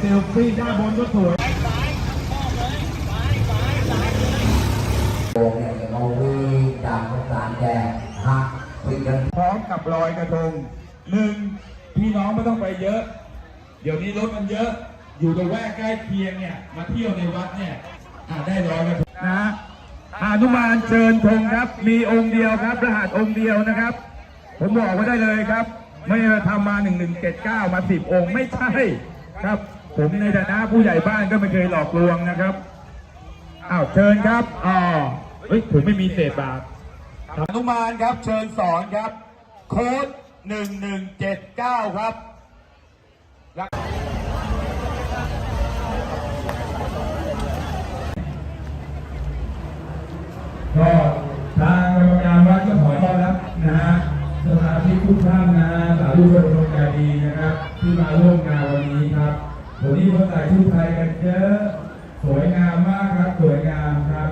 เซลฟี่ด้านบนก็สวยโอ้เนี่ยเราวิ่งจากสถานแดงหักคุยกันพร้อมกับลอยกระทงหนึ่งพี่น้องไม่ต้องไปเยอะ เดี๋ยวนี้รถมันเยอะ อยู่ตรงแวกใกล้เคียงเนี่ย มาเที่ยวในวัดเนี่ยอะได้ลอยกระทงนะฮะหานุมานเชิญธงครับ มีองค์เดียวครับ รหัสองค์เดียวนะครับ ผมบอกไว้ได้เลยครับ ไม่มาทำมา1179มา10องค์ไม่ใช่ครับ ผมในฐานะผู้ใหญ่บ้านก็ไม่เคยหลอกลวงนะครับอ้าวเชิญครับอ๋อเฮ้ยผมไม่มีเศษบาทอนุมานครับ เชิญสอนครับ โค้ดหนึ่งหนึ่งเจ็ดเก้าครับ ก็ทางกรรมการวัดก็ขอต้อนรับนะฮะสมาชิกทุกท่านนะฮะสาธุชนคนใจดีนะครับ ที่มาร่วมงานวันนี้ครับวันนี้คนใส่ชุดไทยกันเยอะ สวยงามมากครับ สวยงามครับ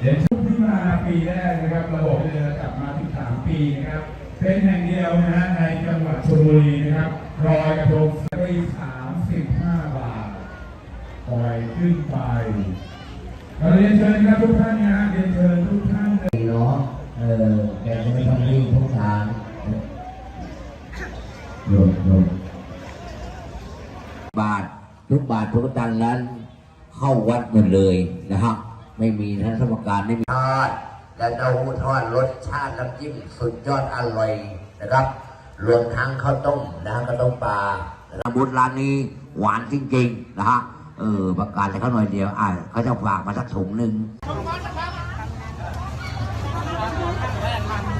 เห็นชุดที่มาปีแรกนะครับ ระบบเรือกลับมาถึงสามปีนะครับ เป็นแห่งเดียวนะฮะในจังหวัดชลบุรีนะครับรอยกระทงฟรีสามสิบห้าบาทปล่อยขึ้นไปเราเรียนเชิญครับทุกท่านนะเรียนเชิญทุกท่านเลยเนาะ เออแกจะไม่ต้องวิ่งทุก โยมโยมบาททุกบาททุกตังค์นั้น เข้าวัดหมดเลยนะฮะไม่มีท่านสมการไม่มีทอดและเต้าหู้ทอดรสชาติน้ำจิ้มสุดยอดอร่อยนะครับรวมทั้งข้าวต้มนะฮะข้าวต้มปลานะบุญร้านนี้หวานจริงๆนะฮะเออประกาศให้เขาหน่อยเดียวอ่าเขาจะฝากมาสักถุงหนึ่ง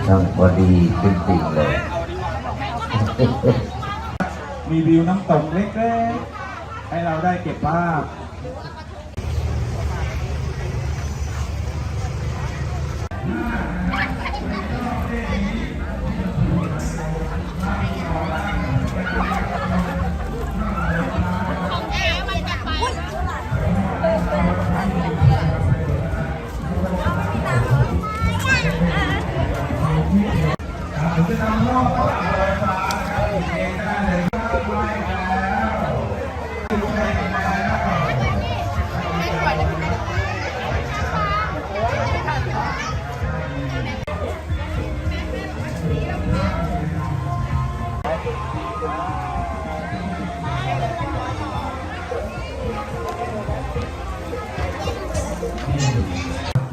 ช่างพอดีจริงๆเลย มีวิวน้ำตกเล็กๆ ให้เราได้เก็บภาพ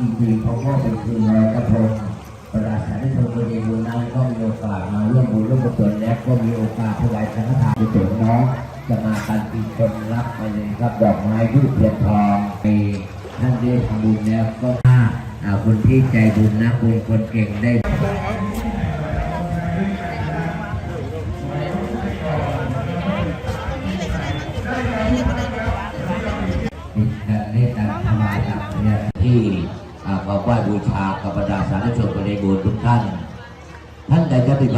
อีกทีเขาก็เป็นคืนลอยกระทงประดาสาธิชนบริบูรณ์นั้นก็มีโอกาสมาร่วมบุญร่วมกุศลและก็มีโอกาสถวายสังฆทานกุศลน้องจะมากันปีคนรับไปเลยครับดอกไม้ทูบเทียนทองมีท่านได้ทำบุญแล้วก็ถ้าอ่าคนที่ใจบุญนะคุณคนเก่งได้นี่การถวายกับเนี่ยที่ อาขอไหว้บูชากับบรรดาสาธุชนคนในบูญทุกท่าน ท่านใดจะติด